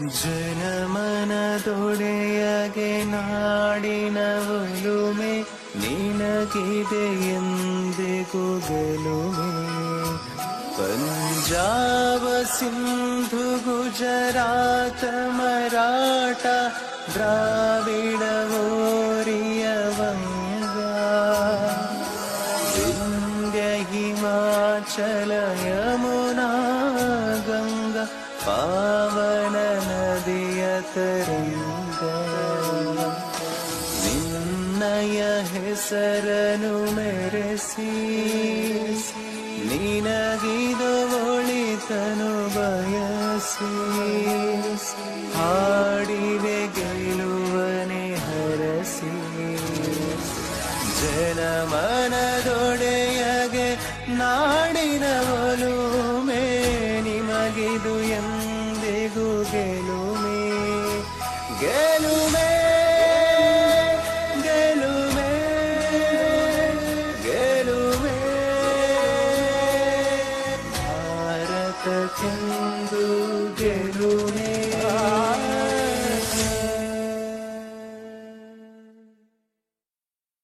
ಜನಮನದೊಡೆಯಗೆ ನಾಡಿನ ಒಲುಮೆ, ನಿನಗಿದೆ ಎಂದಿಗೂ ಗೆಲುಮೆ ಪಂಜಾಬ ಸಿಂಧು, ಗುಜರಾತ, ಮರಾಠ, ದ್ರಾವಿಡ, ಓರಿಯ ವಿಂಧ್ಯ ಹಿಮಾಚಲ, ಯಮುನಾ, ಗಂಗಾ, ಪಾವನ ತರಂಗ ನಿನ್ನಯ ಹೆಸರನು ಮೆರೆಸಿ ನಿನಗಿದು ಒಳಿತನು ಬಯಸಿ ಹಾಡಿವೆ ಗೆಲುವನೆ ಹರಸಿ ಜನಮನದೊಡೆಯಗೆ ನಾಡಿನ ಮೇ ನಿಮಗಿದು ಎಂದಿಗೂ ಗೆಲುಮೆ గెలువే గెలువే గెలువే భారత చందు గెలువే